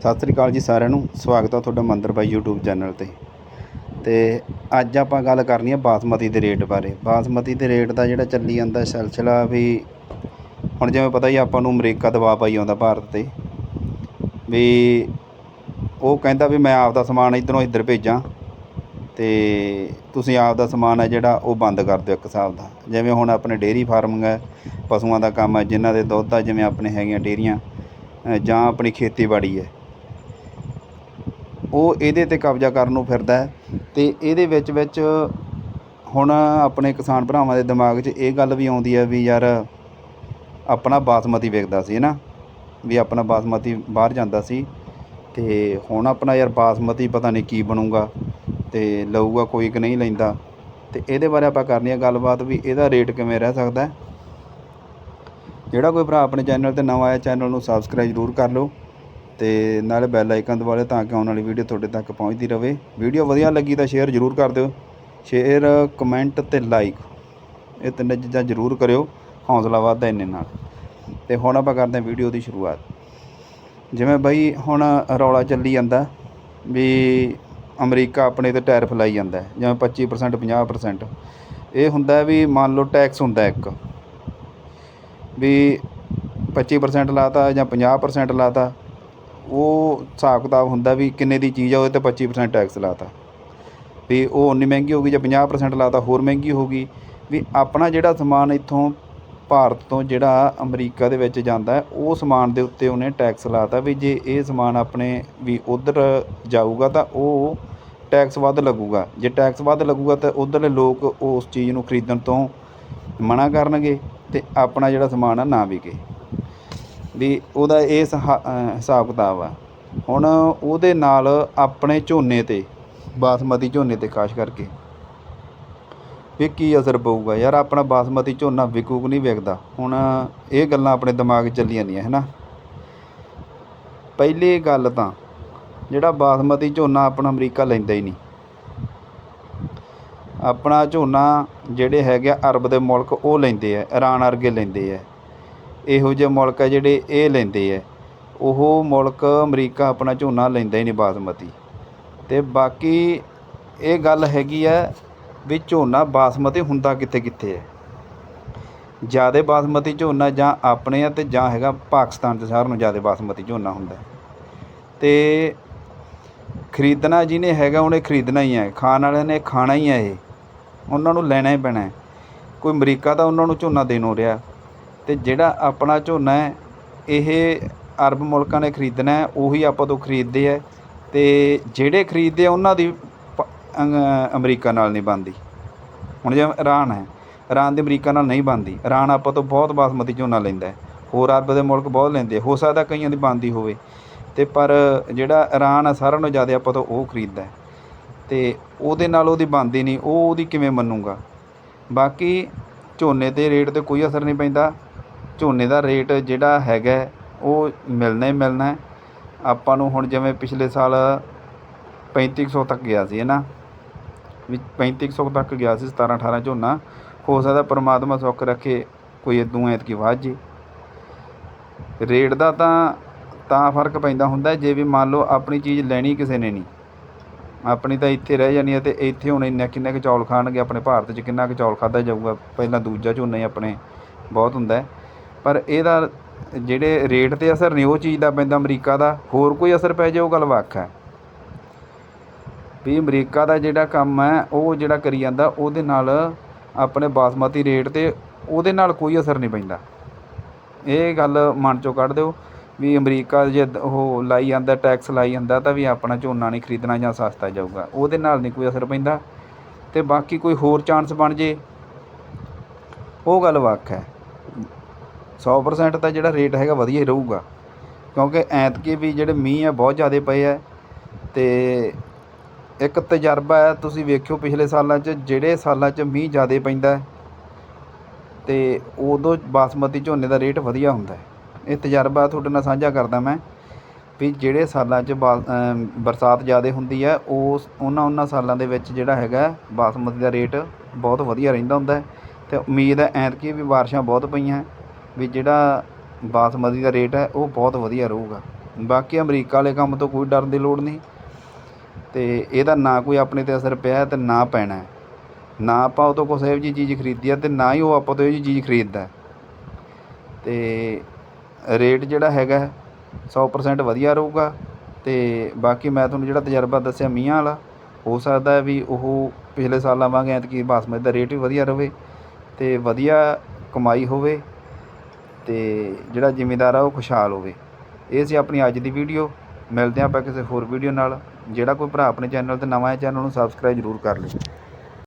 ਸਤਿ ਸ੍ਰੀ ਅਕਾਲ ਜੀ ਸਾਰਿਆਂ ਨੂੰ। ਸਵਾਗਤ ਆ ਤੁਹਾਡਾ ਮੰਦਰ ਬਾਈ YouTube ਚੈਨਲ ਤੇ। ਤੇ ਅੱਜ ਆਪਾਂ ਗੱਲ ਕਰਨੀ ਹੈ ਬਾਸਮਤੀ ਦੇ ਰੇਟ ਬਾਰੇ। ਬਾਸਮਤੀ ਦੇ ਰੇਟ ਦਾ ਜਿਹੜਾ ਚੱਲੀ ਜਾਂਦਾ ਸਿਲਸਿਲਾ ਵੀ ਹੁਣ ਜਿਵੇਂ ਪਤਾ ਹੀ ਆਪਾਂ ਨੂੰ ਅਮਰੀਕਾ ਦਬਾਅ ਪਾਈ ਆਉਂਦਾ ਭਾਰਤ ਤੇ। ਵੀ ਉਹ ਕਹਿੰਦਾ ਵੀ ਮੈਂ ਆਪ ਦਾ ਸਮਾਨ ਇੱਧਰੋਂ ਇੱਧਰ ਭੇਜਾਂ ਤੇ ਤੁਸੀਂ ਆਪ ਦਾ ਸਮਾਨ ਹੈ ਜਿਹੜਾ ਉਹ ਬੰਦ ਕਰ ਦਿਓ ਇੱਕ ਹਿਸਾਬ ਦਾ। ਜਿਵੇਂ ਹੁਣ ਆਪਣੇ ਡੇਅਰੀ ਫਾਰਮਿੰਗ ਹੈ ਪਸ਼ੂਆਂ ਦਾ ਕੰਮ ਹੈ ਜਿਨ੍ਹਾਂ ਦੇ ਦੁੱਧ ਆ, ਜਿਵੇਂ ਆਪਣੇ ਹੈਗੀਆਂ ਡੇਅਰੀਆਂ ਜਾਂ ਆਪਣੀ ਖੇਤੀਬਾੜੀ ਹੈ ਉਹ ਇਹਦੇ ਤੇ ਕਬਜ਼ਾ ਕਰਨ ਨੂੰ ਫਿਰਦਾ ਅਤੇ ਇਹਦੇ ਵਿੱਚ ਵਿੱਚ ਹੁਣ ਆਪਣੇ ਕਿਸਾਨ ਭਰਾਵਾਂ ਦੇ ਦਿਮਾਗ 'ਚ ਇਹ ਗੱਲ ਵੀ ਆਉਂਦੀ ਹੈ ਵੀ ਯਾਰ ਆਪਣਾ ਬਾਸਮਤੀ ਵਿਕਦਾ ਸੀ ਨਾ? ਵੀ ਆਪਣਾ ਬਾਸਮਤੀ ਬਾਹਰ ਜਾਂਦਾ ਸੀ ਤੇ ਹੁਣ ਆਪਣਾ ਯਾਰ ਬਾਸਮਤੀ ਪਤਾ ਨਹੀਂ ਕੀ ਬਣੂਗਾ ਤੇ ਲਊਗਾ ਕੋਈ ਕਿ ਨਹੀਂ ਲੈਂਦਾ ਤੇ ਇਹਦੇ ਬਾਰੇ ਆਪਾਂ ਕਰਨੀ ਹੈ ਗੱਲਬਾਤ ਵੀ ਇਹਦਾ ਰੇਟ ਕਿਵੇਂ ਰਹਿ ਸਕਦਾ ਜਿਹੜਾ ਕੋਈ ਭਰਾ ਆਪਣੇ ਚੈਨਲ ਤੇ ਨਵਾਂ ਆਇਆ, ਚੈਨਲ ਨੂੰ ਸਬਸਕ੍ਰਾਈਬ ਜ਼ਰੂਰ ਕਰ ਲਓ। ਤੇ ਨਾਲੇ ਬੈਲ ਆਈਕਨ ਦਬਾ ਲਿਓ ਤਾਂ ਕਿ ਆਉਣ ਵਾਲੀ ਵੀਡੀਓ ਤੁਹਾਡੇ ਤੱਕ ਪਹੁੰਚਦੀ ਰਹੇ ਵੀਡੀਓ ਵਧੀਆ ਲੱਗੀ ਤਾਂ ਸ਼ੇਅਰ ਜ਼ਰੂਰ ਕਰ ਦਿਓ। ਸ਼ੇਅਰ ਕਮੈਂਟ ਤੇ ਲਾਈਕ ਇਹ ਤਿੰਨੇ ਚੀਜ਼ਾਂ ਜ਼ਰੂਰ ਕਰਿਓ। ਹੌਸਲਾ ਵੱਧਦਾ ਇੰਨੇ ਨਾਲ। ਤੇ ਹੁਣ ਆਪਾਂ ਕਰਦੇ ਹਾਂ ਵੀਡੀਓ ਦੀ ਸ਼ੁਰੂਆਤ। ਜਿਵੇਂ ਬਈ ਹੁਣ ਰੌਲਾ ਚੱਲੀ ਜਾਂਦਾ ਵੀ ਅਮਰੀਕਾ ਆਪਣੇ ਤੇ ਟੈਰਿਫ ਲਾਈ ਜਾਂਦਾ ਜਿਵੇਂ 25% 50% ਇਹ ਹੁੰਦਾ ਵੀ ਮੰਨ ਲਓ ਟੈਕਸ ਹੁੰਦਾ ਇੱਕ। ਵੀ 25% ਲਾਤਾ ਜਾਂ 50% ਲਾਤਾ। ਉਹ ਹਿਸਾਬ ਕਿਤਾਬ ਹੁੰਦਾ ਵੀ ਕਿੰਨੇ ਦੀ ਚੀਜ਼ ਆ, ਉਹਦੇ ਤੇ 25% ਟੈਕਸ ਲਾਤਾ। ਵੀ ਉਹ ਉਨੀ ਮਹਿੰਗੀ ਹੋ ਗਈ ਜਾਂ 50% ਲਾਤਾ, ਹੋਰ ਮਹਿੰਗੀ ਹੋ ਗਈ। ਵੀ ਆਪਣਾ ਜਿਹੜਾ ਸਮਾਨ ਇੱਥੋਂ ਭਾਰਤ ਤੋਂ ਜਿਹੜਾ ਅਮਰੀਕਾ ਦੇ ਵਿੱਚ ਜਾਂਦਾ ਹੈ, ਉਹ ਸਮਾਨ ਦੇ ਉੱਤੇ ਉਹਨੇ ਟੈਕਸ ਲਾਤਾ। ਵੀ ਜੇ ਇਹ ਸਮਾਨ ਆਪਣੇ ਵੀ ਉਧਰ ਜਾਊਗਾ ਤਾਂ ਉਹ ਟੈਕਸ ਵੱਧ ਲੱਗੂਗਾ। ਜੇ ਟੈਕਸ ਵੱਧ ਲੱਗੂਗਾ ਤਾਂ ਉਧਰਲੇ ਲੋਕ ਉਸ ਚੀਜ਼ ਨੂੰ ਖਰੀਦਣ ਤੋਂ ਮਨਾ ਕਰਨਗੇ ਤੇ ਆਪਣਾ ਜਿਹੜਾ ਸਮਾਨ ਆ ਨਾ ਵਿਕੇ। ਵੀ ਉਹਦਾ ਇਹ ਸਹਾ- ਹਿਸਾਬ ਕਿਤਾਬ ਆ। ਹੁਣ ਉਹਦੇ ਨਾਲ ਆਪਣੇ ਝੋਨੇ ਤੇ, ਬਾਸਮਤੀ ਝੋਨੇ ਤੇ ਖਾਸ ਕਰਕੇ ਵੀ ਕੀ ਅਸਰ ਪਊਗਾ ਯਾਰ, ਆਪਣਾ ਬਾਸਮਤੀ ਝੋਨਾ ਵਿਕੂ ਨਹੀਂ ਵਿਕਦਾ? ਹੁਣ ਇਹ ਗੱਲਾਂ ਆਪਣੇ ਦਿਮਾਗ 'ਚ ਚੱਲੀ ਜਾਂਦੀਆਂ ਹੈ ਨਾ ਪਹਿਲੀ ਗੱਲ ਤਾਂ ਜਿਹੜਾ ਬਾਸਮਤੀ ਝੋਨਾ ਆਪਣਾ ਅਮਰੀਕਾ ਲੈਂਦਾ ਹੀ ਨਹੀਂ। ਆਪਣਾ ਝੋਨਾ ਜਿਹੜੇ ਹੈਗੇ ਆ ਅਰਬ ਦੇ ਮੁਲਕ, ਉਹ ਲੈਂਦੇ ਆ ਈਰਾਨ ਵਰਗੇ ਲੈਂਦੇ ਆ। ਇਹੋ ਜਿਹੇ ਮੁਲਕ ਆ ਜਿਹੜੇ ਇਹ ਲੈਂਦੇ ਆ। ਉਹ ਮੁਲਕ ਅਮਰੀਕਾ ਆਪਣਾ ਝੋਨਾ ਲੈਂਦਾ ਹੀ ਨਹੀਂ ਬਾਸਮਤੀ। ਤੇ ਬਾਕੀ ਇਹ ਗੱਲ ਹੈਗੀ ਆ ਵੀ ਝੋਨਾ ਬਾਸਮਤੀ ਹੁੰਦਾ ਕਿੱਥੇ ਕਿੱਥੇ ਹੈ ਜ਼ਿਆਦਾ ਬਾਸਮਤੀ ਝੋਨਾ ਜਾਂ ਆਪਣੇ ਆ ਤੇ ਜਾਂ ਹੈਗਾ ਪਾਕਿਸਤਾਨ 'ਚ ਸਾਰਿਆਂ ਨੂੰ ਜ਼ਿਆਦਾ ਬਾਸਮਤੀ ਝੋਨਾ ਹੁੰਦਾ। ਤੇ ਖਰੀਦਣਾ ਜਿਹਨੇ ਹੈਗਾ ਉਹਨੇ ਖਰੀਦਣਾ ਹੀ ਹੈ ਖਾਣ ਵਾਲਿਆਂ ਨੇ ਖਾਣਾ ਹੀ ਹੈ ਇਹ। ਉਹਨਾਂ ਨੂੰ ਲੈਣਾ ਹੀ ਪੈਣਾ। ਕੋਈ ਅਮਰੀਕਾ ਦਾ ਉਹਨਾਂ ਨੂੰ ਝੋਨਾ ਦੇਣੋਂ ਰਿਹਾ। ਅਤੇ ਜਿਹੜਾ ਆਪਣਾ ਝੋਨਾ ਹੈ, ਇਹ ਅਰਬ ਮੁਲਕਾਂ ਨੇ ਖਰੀਦਣਾ ਹੈ, ਉਹੀ ਆਪਾਂ ਤੋਂ ਖਰੀਦਦੇ ਹੈ ਅਤੇ ਜਿਹੜੇ ਖਰੀਦਦੇ ਆ, ਉਹਨਾਂ ਦੀ ਪ- ਅਮਰੀਕਾ ਨਾਲ ਨਹੀਂ ਬਣਦੀ। ਹੁਣ ਜਿਵੇਂ ਇਰਾਨ ਹੈ, ਇਰਾਨ ਦੀ ਅਮਰੀਕਾ ਨਾਲ ਨਹੀਂ ਬਣਦੀ। ਇਰਾਨ ਆਪਾਂ ਤੋਂ ਬਹੁਤ ਬਾਸਮਤੀ ਝੋਨਾ ਲੈਂਦਾ ਹੋਰ ਅਰਬ ਦੇ ਮੁਲਕ ਬਹੁਤ ਲੈਂਦੇ ਹੋ ਸਕਦਾ ਕਈਆਂ ਦੀ ਬਣਦੀ ਹੋਵੇ। ਤੇ ਪਰ ਜਿਹੜਾ ਇਰਾਨ ਆ, ਸਾਰਿਆਂ ਨਾਲੋਂ ਜ਼ਿਆਦਾ ਆਪਾਂ ਤੋਂ ਉਹ ਖਰੀਦਦਾ ਹੈ। ਤੇ ਉਹਦੇ ਨਾਲ ਉਹਦੀ ਬਣਦੀ ਨਹੀਂ, ਉਹ ਉਹਦੀ ਕਿਵੇਂ ਮੰਨੂਗਾ? ਬਾਕੀ ਝੋਨੇ ਦੇ ਰੇਟ ਤੇ ਕੋਈ ਅਸਰ ਨਹੀਂ ਪੈਂਦਾ। ਝੋਨੇ ਦਾ ਰੇਟ ਜਿਹੜਾ ਹੈਗਾ, ਉਹ ਮਿਲਣਾ ਹੀ ਮਿਲਣਾ ਆਪਾਂ ਨੂੰ ਹੁਣ ਜਿਵੇਂ ਪਿਛਲੇ ਸਾਲ 3500 ਤੱਕ ਗਿਆ ਸੀ, ਹੈ ਨਾ? ਵੀ 3500 ਤੱਕ ਗਿਆ ਸੀ 17 18 ਝੋਨਾ। ਹੋ ਸਕਦਾ ਪਰਮਾਤਮਾ ਸੁੱਖ ਰੱਖੇ, ਕੋਈ ਇਦੋਂ ਐਤਕੀ ਵਾਧ ਜੇ। ਰੇਟ ਦਾ ਤਾਂ ਤਾਂ ਫ਼ਰਕ ਪੈਂਦਾ ਹੁੰਦਾ, ਜੇ ਵੀ ਮੰਨ ਲਓ ਆਪਣੀ ਚੀਜ਼ ਲੈਣੀ ਕਿਸੇ ਨੇ ਨਹੀਂ। ਆਪਣੀ ਤਾਂ ਇੱਥੇ ਰਹਿ ਜਾਣੀ ਹੈ ਤੇ ਇੱਥੇ ਹੁਣ ਇੰਨਾ ਕਿੰਨਾ ਕੁ ਚੌਲ ਖਾਣਗੇ, ਆਪਣੇ ਭਾਰਤ 'ਚ ਕਿੰਨਾ ਕੁ ਚੌਲ ਖਾਦਾ ਜਾਊਗਾ। ਪਹਿਲਾਂ ਦੂਜਾ ਝੋਨਾ ਹੀ ਆਪਣੇ, ਬਹੁਤ ਹੁੰਦਾ ਪਰ ਇਹਦਾ ਜਿਹੜੇ ਰੇਟ ਤੇ ਅਸਰ ਨਹੀਂ ਉਹ ਚੀਜ਼ ਦਾ ਪੈਂਦਾ ਅਮਰੀਕਾ ਦਾ, ਹੋਰ ਕੋਈ ਅਸਰ ਪੈ ਜਾਏ ਉਹ ਗੱਲ ਵੱਖ ਹੈ। ਵੀ ਅਮਰੀਕਾ ਦਾ ਜਿਹੜਾ ਕੰਮ ਹੈ, ਉਹ ਜਿਹੜਾ ਕਰੀ ਜਾਂਦਾ, ਉਹਦੇ ਨਾਲ ਆਪਣੇ ਬਾਸਮਤੀ ਰੇਟ ਤੇ ਉਹਦੇ ਨਾਲ ਕੋਈ ਅਸਰ ਨਹੀਂ ਪੈਂਦਾ। ਇਹ ਗੱਲ ਮਨ ਚੋਂ ਕੱਢ ਦਿਓ ਵੀ ਅਮਰੀਕਾ ਜੇ ਉਹ ਲਾਈ ਜਾਂਦਾ, ਟੈਕਸ ਲਾਈ ਜਾਂਦਾ, ਤਾਂ ਵੀ ਆਪਣਾ ਝੋਨਾ ਨਹੀਂ ਖਰੀਦਣਾ ਜਾਂ ਸਸਤਾ ਜਾਊਗਾ। ਉਹਦੇ ਨਾਲ ਨਹੀਂ ਕੋਈ ਅਸਰ ਪੈਂਦਾ ਤੇ ਬਾਕੀ ਕੋਈ ਹੋਰ ਚਾਂਸ ਬਣ ਜੇ, ਉਹ ਗੱਲ ਵੱਖ ਹੈ। 100% ਤਾਂ ਜਿਹੜਾ ਰੇਟ ਹੈਗਾ ਵਧੀਆ ਹੀ ਰਹੂਗਾ। ਕਿਉਂਕਿ ਐਤਕੀ ਵੀ ਜਿਹੜੇ ਮੀਂਹ ਆ, ਬਹੁਤ ਜ਼ਿਆਦਾ ਪਏ ਆ। ਤੇ ਇੱਕ ਤਜਰਬਾ ਹੈ, ਤੁਸੀਂ ਵੇਖਿਓ ਪਿਛਲੇ ਸਾਲਾਂ 'ਚ, ਜਿਹੜੇ ਸਾਲਾਂ 'ਚ ਮੀਂਹ ਜ਼ਿਆਦਾ ਪੈਂਦਾ ਹੈ, ਤੇ ਉਦੋਂ ਬਾਸਮਤੀ ਝੋਨੇ ਦਾ ਰੇਟ ਵਧੀਆ ਹੁੰਦਾ ਹੈ। ਇਹ ਤਜਰਬਾ ਤੁਹਾਡੇ ਨਾਲ ਸਾਂਝਾ ਕਰਦਾ ਮੈਂ ਵੀ ਜਿਹੜੇ ਸਾਲਾਂ 'ਚ ਬਾ- ਬਰਸਾਤ ਜ਼ਿਆਦਾ ਹੁੰਦੀ ਹੈ, ਉਸ, ਉਹਨਾਂ ਉਹਨਾਂ ਸਾਲਾਂ ਦੇ ਵਿੱਚ ਜਿਹੜਾ ਹੈਗਾ ਬਾਸਮਤੀ ਦਾ ਰੇਟ ਬਹੁਤ ਵਧੀਆ ਰਹਿੰਦਾ ਹੁੰਦਾ ਹੈ। ਤੇ ਉਮੀਦ ਹੈ ਐਤਕੀ ਵੀ ਬਾਰਿਸ਼ਾਂ ਬਹੁਤ ਪਈਆਂ। ਵੀ ਜਿਹੜਾ ਬਾਸਮਤੀ ਦਾ ਰੇਟ ਹੈ, ਉਹ ਬਹੁਤ ਵਧੀਆ ਰਹੂਗਾ। ਬਾਕੀ ਅਮਰੀਕਾ ਵਾਲੇ ਕੰਮ ਤੋਂ ਕੋਈ ਡਰਨ ਦੀ ਲੋੜ ਨਹੀਂ। ਅਤੇ ਇਹਦਾ ਨਾ ਕੋਈ ਆਪਣੇ ਤੇ ਅਸਰ ਪਿਆ ਅਤੇ ਨਾ ਪੈਣਾ ਨਾ ਆਪਾਂ ਉਹ ਤੋਂ ਕੁਛ ਇਹੋ ਜਿਹੀ ਚੀਜ਼ ਖਰੀਦੀ ਆ ਅਤੇ ਨਾ ਹੀ ਉਹ ਆਪਾਂ ਤੋਂ ਇਹੋ ਜਿਹੀ ਚੀਜ਼ ਖਰੀਦਦਾ ਅਤੇ ਰੇਟ ਜਿਹੜਾ ਹੈਗਾ ਸੌ 100% ਵਧੀਆ ਰਹੂਗਾ। ਅਤੇ ਬਾਕੀ ਮੈਂ ਤੁਹਾਨੂੰ ਜਿਹੜਾ ਤਜਰਬਾ ਦੱਸਿਆ ਮੀਆਂ ਵਾਲਾ, ਹੋ ਸਕਦਾ ਵੀ ਉਹ ਪਿਛਲੇ ਸਾਲਾਂ ਵਾਂਗ ਐਤਕੀ ਬਾਸਮਤੀ ਦਾ ਰੇਟ ਵੀ ਵਧੀਆ ਰਹੇ ਅਤੇ ਵਧੀਆ ਕਮਾਈ ਹੋਵੇ। ਤੇ ਜਿਹੜਾ ਜ਼ਿਮੀਂਦਾਰ ਆ ਉਹ ਖੁਸ਼ਹਾਲ ਹੋਵੇ। ਇਹ ਸੀ ਆਪਣੀ ਅੱਜ ਦੀ ਵੀਡੀਓ। ਮਿਲਦੇ ਹਾਂ ਆਪਾਂ ਕਿਸੇ ਹੋਰ ਵੀਡੀਓ ਨਾਲ। ਜਿਹੜਾ ਕੋਈ ਭਰਾ ਆਪਣੇ ਚੈਨਲ ਤੇ ਨਵਾਂ ਹੈ ਚੈਨਲ ਨੂੰ ਸਬਸਕ੍ਰਾਈਬ ਜ਼ਰੂਰ ਕਰ ਲਿਓ।